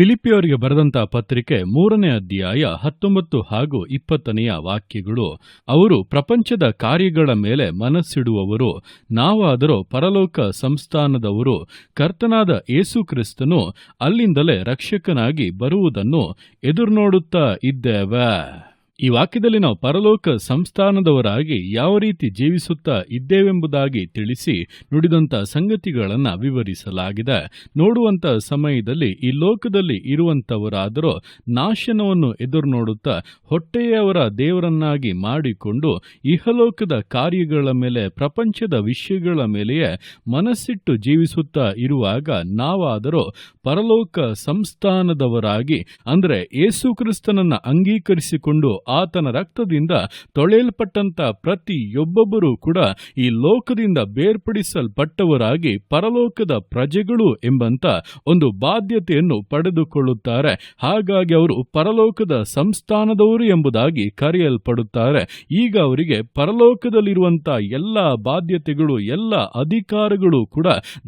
ಫಿಲಿಪಿಯವರಿಗೆ ಬರೆದಂತ ಪತ್ರಿಕೆ ಮೂರನೇ ಅಧ್ಯಾಯ ಹತ್ತೊಂಬತ್ತು ಹಾಗೂ ಇಪ್ಪತ್ತನೆಯ ವಾಕ್ಯಗಳು, ಅವರು ಪ್ರಪಂಚದ ಕಾರ್ಯಗಳ ಮೇಲೆ ಮನಸ್ಸಿಡುವವರು, ನಾವಾದರೂ ಪರಲೋಕ ಸಂಸ್ಥಾನದವರು, ಕರ್ತನಾದ ಯೇಸು ಕ್ರಿಸ್ತನು ಅಲ್ಲಿಂದಲೇ ರಕ್ಷಕನಾಗಿ ಬರುವುದನ್ನು ಎದುರುನೋಡುತ್ತಾ ಇದ್ದೇವೆ. ಈ ವಾಕ್ಯದಲ್ಲಿ ನಾವು ಪರಲೋಕ ಸಂಸ್ಥಾನದವರಾಗಿ ಯಾವ ರೀತಿ ಜೀವಿಸುತ್ತಾ ಇದ್ದೇವೆಂಬುದಾಗಿ ತಿಳಿಸಿ ನುಡಿದಂಥ ಸಂಗತಿಗಳನ್ನು ವಿವರಿಸಲಾಗಿದೆ. ನೋಡುವಂಥ ಸಮಯದಲ್ಲಿ ಈ ಲೋಕದಲ್ಲಿ ಇರುವಂಥವರಾದರೂ ನಾಶನವನ್ನು ಎದುರು ನೋಡುತ್ತಾ ಹೊಟ್ಟೆಯವರ ದೇವರನ್ನಾಗಿ ಮಾಡಿಕೊಂಡು ಇಹಲೋಕದ ಕಾರ್ಯಗಳ ಮೇಲೆ, ಪ್ರಪಂಚದ ವಿಷಯಗಳ ಮೇಲೆಯೇ ಮನಸ್ಸಿಟ್ಟು ಜೀವಿಸುತ್ತಾ ಇರುವಾಗ ನಾವಾದರೂ ಪರಲೋಕ ಸಂಸ್ಥಾನದವರಾಗಿ, ಅಂದರೆ ಯೇಸು ಕ್ರಿಸ್ತನನ್ನ ಅಂಗೀಕರಿಸಿಕೊಂಡು ಆತನ ರಕ್ತದಿಂದ ತೊಳೆಯಲ್ಪಟ್ಟಂತ ಪ್ರತಿಯೊಬ್ಬೊಬ್ಬರೂ ಕೂಡ ಈ ಲೋಕದಿಂದ ಬೇರ್ಪಡಿಸಲ್ಪಟ್ಟವರಾಗಿ ಪರಲೋಕದ ಪ್ರಜೆಗಳು ಎಂಬಂತ ಒಂದು ಬಾಧ್ಯತೆಯನ್ನು ಪಡೆದುಕೊಳ್ಳುತ್ತಾರೆ. ಹಾಗಾಗಿ ಅವರು ಪರಲೋಕದ ಸಂಸ್ಥಾನದವರು ಎಂಬುದಾಗಿ ಕರೆಯಲ್ಪಡುತ್ತಾರೆ. ಈಗ ಅವರಿಗೆ ಪರಲೋಕದಲ್ಲಿರುವಂತಹ ಎಲ್ಲ ಬಾಧ್ಯತೆಗಳು, ಎಲ್ಲ ಅಧಿಕಾರಗಳು ಕೂಡ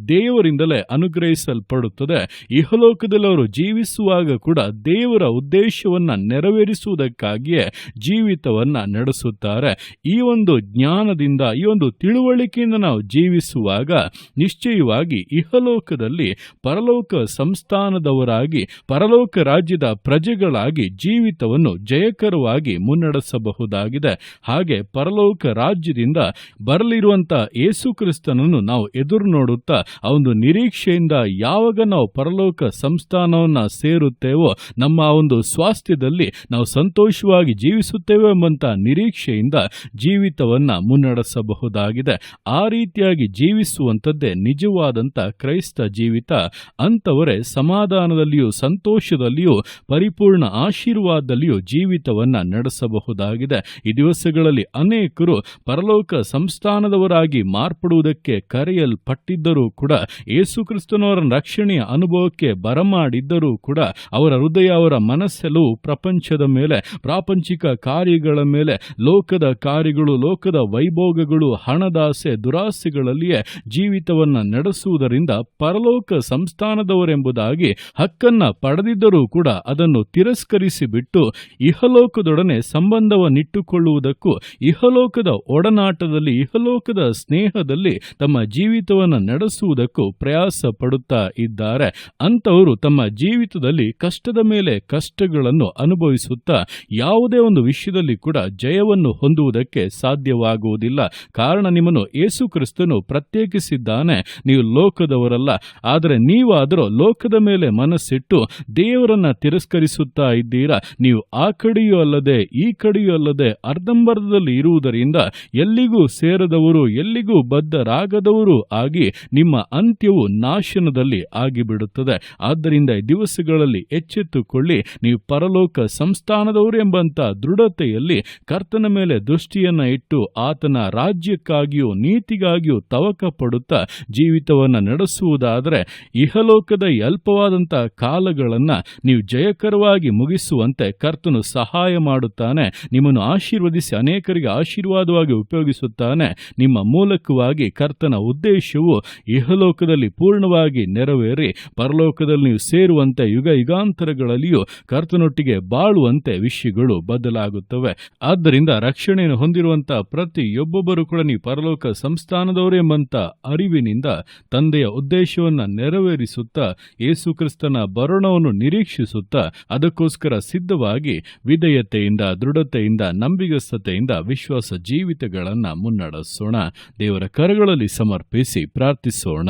ದೇವರಿಂದಲೇ ಅನುಗ್ರಹಿಸಲ್ಪಡುತ್ತದೆ. ಇಹಲೋಕದಲ್ಲಿ ಅವರು ಜೀವಿಸುವಾಗ ಕೂಡ ದೇವರ ಉದ್ದೇಶವನ್ನ ನೆರವೇರಿಸುವುದಕ್ಕಾಗಿಯೇ ಜೀವಿತವನ್ನ ನಡೆಸುತ್ತಾರೆ. ಈ ಒಂದು ಜ್ಞಾನದಿಂದ, ಈ ಒಂದು ತಿಳುವಳಿಕೆಯಿಂದ ನಾವು ಜೀವಿಸುವಾಗ ನಿಶ್ಚಯವಾಗಿ ಇಹಲೋಕದಲ್ಲಿ ಪರಲೋಕ ಸಂಸ್ಥಾನದವರಾಗಿ, ಪರಲೋಕ ರಾಜ್ಯದ ಪ್ರಜೆಗಳಾಗಿ ಜೀವಿತವನ್ನು ಜಯಕರವಾಗಿ ಮುನ್ನಡೆಸಬಹುದಾಗಿದೆ. ಹಾಗೆ ಪರಲೋಕ ರಾಜ್ಯದಿಂದ ಬರಲಿರುವಂತಹ ಯೇಸು ಕ್ರಿಸ್ತನನ್ನು ನಾವು ಎದುರು ನೋಡುತ್ತಾ ಆ ಒಂದು ನಿರೀಕ್ಷೆಯಿಂದ ಯಾವಾಗ ನಾವು ಪರಲೋಕ ಸಂಸ್ಥಾನವನ್ನು ಸೇರುತ್ತೇವೋ, ನಮ್ಮ ಒಂದು ಸ್ವಾಸ್ಥ್ಯದಲ್ಲಿ ನಾವು ಸಂತೋಷವಾಗಿ ಜೀವಿಸುತ್ತೇವೆ ಎಂಬಂಥ ನಿರೀಕ್ಷೆಯಿಂದ ಜೀವಿತವನ್ನ ಮುನ್ನಡೆಸಬಹುದಾಗಿದೆ. ಆ ರೀತಿಯಾಗಿ ಜೀವಿಸುವಂಥದ್ದೇ ನಿಜವಾದಂಥ ಕ್ರೈಸ್ತ ಜೀವಿತ. ಅಂಥವರೇ ಸಮಾಧಾನದಲ್ಲಿಯೂ ಸಂತೋಷದಲ್ಲಿಯೂ ಪರಿಪೂರ್ಣ ಆಶೀರ್ವಾದದಲ್ಲಿಯೂ ಜೀವಿತವನ್ನ ನಡೆಸಬಹುದಾಗಿದೆ. ಈ ದಿವಸಗಳಲ್ಲಿ ಅನೇಕರು ಪರಲೋಕ ಸಂಸ್ಥಾನದವರಾಗಿ ಮಾರ್ಪಡುವುದಕ್ಕೆ ಕರೆಯಲ್ಪಟ್ಟಿದ್ದರೂ ಕೂಡ ಯೇಸುಕ್ರಿಸ್ತನವರ ರಕ್ಷಣೆಯ ಅನುಭವಕ್ಕೆ ಬರಮಾಡಿದ್ದರೂ ಕೂಡ, ಅವರ ಹೃದಯ, ಅವರ ಮನಸ್ಸೆಲ್ಲವೂ ಪ್ರಪಂಚದ ಮೇಲೆ ಪ್ರಾಪಂಚಿಕ ಕಾರ್ಯಗಳ ಮೇಲೆ ಲೋಕದ ಕಾರ್ಯಗಳು, ಲೋಕದ ವೈಭೋಗಗಳು, ಹಣದಾಸೆ, ದುರಾಸೆಗಳಲ್ಲಿಯೇ ಜೀವಿತವನ್ನ ನಡೆಸುವುದರಿಂದ ಪರಲೋಕ ಸಂಸ್ಥಾನದವರೆಂಬುದಾಗಿ ಹಕ್ಕನ್ನ ಪಡೆದಿದ್ದರೂ ಕೂಡ ಅದನ್ನು ತಿರಸ್ಕರಿಸಿ ಬಿಟ್ಟು ಇಹಲೋಕದೊಡನೆ ಸಂಬಂಧವನ್ನಿಟ್ಟುಕೊಳ್ಳುವುದಕ್ಕೂ, ಇಹಲೋಕದ ಒಡನಾಟದಲ್ಲಿ, ಇಹಲೋಕದ ಸ್ನೇಹದಲ್ಲಿ ತಮ್ಮ ಜೀವಿತವನ್ನು ನಡೆಸುವುದಕ್ಕೂ ಪ್ರಯಾಸ ಪಡುತ್ತಾ ಇದ್ದಾರೆ. ಅಂಥವರು ತಮ್ಮ ಜೀವಿತದಲ್ಲಿ ಕಷ್ಟದ ಮೇಲೆ ಕಷ್ಟಗಳನ್ನು ಅನುಭವಿಸುತ್ತಾ, ಯಾವುದೇ ಒಂದು ವಿಷಯದಲ್ಲಿ ಕೂಡ ಜಯವನ್ನು ಹೊಂದುವುದಕ್ಕೆ ಸಾಧ್ಯವಾಗುವುದಿಲ್ಲ. ಕಾರಣ ನಿಮ್ಮನ್ನು ಯೇಸು ಕ್ರಿಸ್ತನು ಪ್ರತ್ಯೇಕಿಸಿದ್ದಾನೆ. ನೀವು ಲೋಕದವರಲ್ಲ. ಆದರೆ ನೀವಾದರೂ ಲೋಕದ ಮೇಲೆ ಮನಸ್ಸಿಟ್ಟು ದೇವರನ್ನ ತಿರಸ್ಕರಿಸುತ್ತಾ ಇದ್ದೀರಾ? ನೀವು ಆ ಕಡೆಯೂ ಅಲ್ಲದೆ, ಈ ಕಡೆಯೂ ಅಲ್ಲದೆ ಅರ್ಧಂಬರ್ಧದಲ್ಲಿ ಇರುವುದರಿಂದ ಎಲ್ಲಿಗೂ ಸೇರದವರು, ಎಲ್ಲಿಗೂ ಬದ್ಧರಾಗದವರು ಆಗಿ ನಿಮ್ಮ ಅಂತ್ಯವು ನಾಶನದಲ್ಲಿ ಆಗಿಬಿಡುತ್ತದೆ. ಆದ್ದರಿಂದ ದಿವಸಗಳಲ್ಲಿ ಎಚ್ಚೆತ್ತುಕೊಳ್ಳಿ. ನೀವು ಪರಲೋಕ ಸಂಸ್ಥಾನದವರು ಎಂಬಂತ ದೃಢತೆಯಲ್ಲಿ ಕರ್ತನ ಮೇಲೆ ದೃಷ್ಟಿಯನ್ನ ಇಟ್ಟು ಆತನ ರಾಜ್ಯಕ್ಕಾಗಿಯೂ ನೀತಿಗಾಗಿಯೂ ತವಕ ಪಡುತ್ತಾ ಜೀವಿತವನ್ನು ನಡೆಸುವುದಾದರೆ ಇಹಲೋಕದ ಅಲ್ಪವಾದಂಥ ಕಾಲಗಳನ್ನು ನೀವು ಜಯಕರವಾಗಿ ಮುಗಿಸುವಂತೆ ಕರ್ತನು ಸಹಾಯ ಮಾಡುತ್ತಾನೆ, ನಿಮ್ಮನ್ನು ಆಶೀರ್ವದಿಸಿ ಅನೇಕರಿಗೆ ಆಶೀರ್ವಾದವಾಗಿ ಉಪಯೋಗಿಸುತ್ತಾನೆ. ನಿಮ್ಮ ಮೂಲಕವಾಗಿ ಕರ್ತನ ಉದ್ದೇಶವು ಇಹಲೋಕದಲ್ಲಿ ಪೂರ್ಣವಾಗಿ ನೆರವೇರಿ, ಪರಲೋಕದಲ್ಲಿ ನೀವು ಸೇರುವಂತೆ ಯುಗ ಯುಗಾಂತರಗಳಲ್ಲಿಯೂ ಕರ್ತನೊಟ್ಟಿಗೆ ಬಾಳುವಂತೆ ವಿಷಯಗಳು ಬದಲಾಗುತ್ತವೆ. ಆದ್ದರಿಂದ ರಕ್ಷಣೆಯನ್ನು ಹೊಂದಿರುವಂತಹ ಪ್ರತಿಯೊಬ್ಬೊಬ್ಬರು ಕೂಡ ನೀವು ಪರಲೋಕ ಸಂಸ್ಥಾನದವರು ಎಂಬಂತ ಅರಿವಿನಿಂದ ತಂದೆಯ ಉದ್ದೇಶವನ್ನ ನೆರವೇರಿಸುತ್ತಾ ಯೇಸುಕ್ರಿಸ್ತನ ಕ್ರಿಸ್ತನ ಬರೋಣವನ್ನು ನಿರೀಕ್ಷಿಸುತ್ತಾ, ಅದಕ್ಕೋಸ್ಕರ ಸಿದ್ಧವಾಗಿ ವಿಧೇಯತೆಯಿಂದ, ದೃಢತೆಯಿಂದ, ನಂಬಿಗಸ್ತತೆಯಿಂದ ವಿಶ್ವಾಸ ಜೀವಿತಗಳನ್ನ ಮುನ್ನಡೆಸೋಣ. ದೇವರ ಕರಗಳಲ್ಲಿ ಸಮರ್ಪಿಸಿ ಪ್ರಾರ್ಥಿಸೋಣ.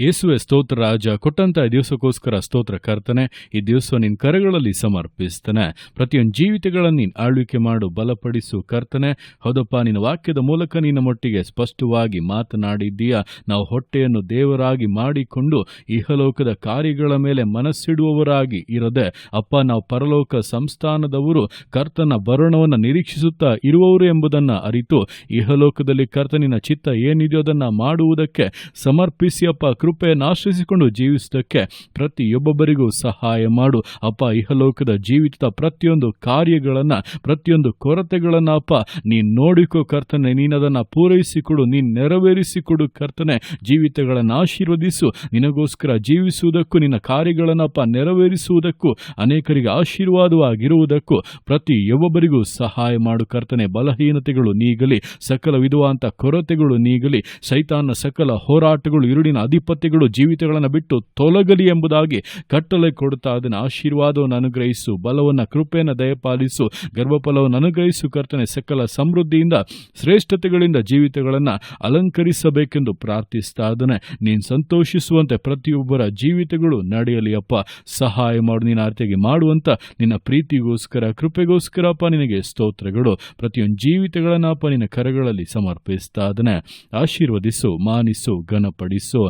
ಯೇಸುವೆ ಸ್ತೋತ್ರ, ರಾಜ, ಕೊಟ್ಟಂತ ಈ ದಿವಸಕ್ಕೋಸ್ಕರ ಸ್ತೋತ್ರ ಕರ್ತನೆ, ಈ ದಿವಸ ನಿನ್ನ ಕರೆಗಳಲ್ಲಿ ಸಮರ್ಪಿಸ್ತಾನೆ. ಪ್ರತಿಯೊಂದು ಜೀವಿತಗಳನ್ನು ನೀನು ಆಳ್ವಿಕೆ ಮಾಡು, ಬಲಪಡಿಸು ಕರ್ತನೆ. ಹೌದಪ್ಪ, ನಿನ್ನ ವಾಕ್ಯದ ಮೂಲಕ ನಿನ್ನ ಮೊಟ್ಟಿಗೆ ಸ್ಪಷ್ಟವಾಗಿ ಮಾತನಾಡಿದ್ದೀಯ? ನಾವು ಹೊಟ್ಟೆಯನ್ನು ದೇವರಾಗಿ ಮಾಡಿಕೊಂಡು ಇಹಲೋಕದ ಕಾರ್ಯಗಳ ಮೇಲೆ ಮನಸ್ಸಿಡುವವರಾಗಿ ಇರದೆ, ಅಪ್ಪ, ನಾವು ಪರಲೋಕ ಸಂಸ್ಥಾನದವರು, ಕರ್ತನ ಬರಣವನ್ನು ನಿರೀಕ್ಷಿಸುತ್ತಾ ಇರುವವರು ಎಂಬುದನ್ನು ಅರಿತು, ಇಹಲೋಕದಲ್ಲಿ ಕರ್ತನಿನ ಚಿತ್ತ ಏನಿದೆಯೋ ಅದನ್ನು ಮಾಡುವುದಕ್ಕೆ ಸಮರ್ಪಿಸಿ, ಅಪ್ಪ ಕೃಪೆಯನ್ನು ಆಶ್ರಯಿಸಿಕೊಂಡು ಜೀವಿಸುವುದಕ್ಕೆ ಪ್ರತಿಯೊಬ್ಬೊಬ್ಬರಿಗೂ ಸಹಾಯ ಮಾಡು. ಅಪ್ಪ, ಇಹಲೋಕದ ಜೀವಿತದ ಪ್ರತಿಯೊಂದು ಕಾರ್ಯಗಳನ್ನು, ಪ್ರತಿಯೊಂದು ಕೊರತೆಗಳನ್ನು ಅಪ್ಪ ನೀನು ನೋಡಿಕೋ ಕರ್ತನೆ, ನೀನದನ್ನು ಪೂರೈಸಿಕೊಡು ನೀನು ನೆರವೇರಿಸಿಕೊಡು ಕರ್ತನೆ. ಜೀವಿತಗಳನ್ನು ಆಶೀರ್ವದಿಸು, ನಿನಗೋಸ್ಕರ ಜೀವಿಸುವುದಕ್ಕೂ, ನಿನ್ನ ಕಾರ್ಯಗಳನ್ನಪ್ಪ ನೆರವೇರಿಸುವುದಕ್ಕೂ, ಅನೇಕರಿಗೆ ಆಶೀರ್ವಾದವಾಗಿರುವುದಕ್ಕೂ ಪ್ರತಿಯೊಬ್ಬೊಬ್ಬರಿಗೂ ಸಹಾಯ ಮಾಡು ಕರ್ತನೆ. ಬಲಹೀನತೆಗಳು ನೀಗಲಿ, ಸಕಲ ವಿಧವಾದಂಥ ಕೊರತೆಗಳು ನೀಗಲಿ, ಸೈತಾನ ಸಕಲ ಹೋರಾಟಗಳು ಇರುಳಿನ ಅಧಿಪತ್ಯಗಳು ಜೀವಿತಗಳನ್ನು ಬಿಟ್ಟು ತೊಲಗಲಿ ಎಂಬುದಾಗಿ ಕಟ್ಟಲೆ ಕೊಡುತ್ತಾ ಅದನ್ನು ಆಶೀರ್ವಾದವನ್ನು ಅನುಗ್ರಹಿಸು, ಬಲವನ್ನು, ಕೃಪೆಯನ್ನು ದಯಪಾಲಿಸು, ಗರ್ಭಫಲವನ್ನು ಅನುಗ್ರಹಿಸು, ಕರ್ತನೆ, ಸಕಲ ಸಮೃದ್ಧಿಯಿಂದ, ಶ್ರೇಷ್ಠತೆಗಳಿಂದ ಜೀವಿತಗಳನ್ನು ಅಲಂಕರಿಸಬೇಕೆಂದು ಪ್ರಾರ್ಥಿಸ್ತಾ ಅದನ್ನು ನೀನು ಸಂತೋಷಿಸುವಂತೆ ಪ್ರತಿಯೊಬ್ಬರ ಜೀವಿತಗಳು ನಡೆಯಲಿ ಅಪ್ಪ. ಸಹಾಯ ಮಾಡು, ನೀನು ಆರ್ತಿಯಾಗಿ ಮಾಡುವಂತ ನಿನ್ನ ಪ್ರೀತಿಗೋಸ್ಕರ, ಕೃಪೆಗೋಸ್ಕರ ಅಪ್ಪ, ನಿನಗೆ ಸ್ತೋತ್ರಗಳು. ಪ್ರತಿಯೊಂದು ಜೀವಿತಗಳನ್ನು ಅಪ್ಪ, ನಿನ್ನ ಕರಗಳಲ್ಲಿ ಸಮರ್ಪಿಸ್ತಾ ಅದನ್ನ ಆಶೀರ್ವದಿಸು, ಮಾನಿಸು, ಘನಪಡಿಸು.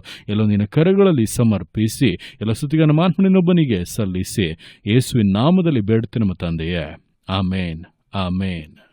ನಿನ್ನ ಕರಗಳಲ್ಲಿ ಸಮರ್ಪಿಸಿ ಎಲ್ಲ ಸುತ್ತಿಗನ ಮಾನ್ಮನಿನೊಬ್ಬನಿಗೆ ಸಲ್ಲಿಸಿ. ಯೇಸುವಿನ ನಾಮದಲ್ಲಿ ಬೇಡುತ್ತೆ ನಮ್ಮ ತಂದೆಯೇ. ಆಮೇನ್. ಆಮೇನ್.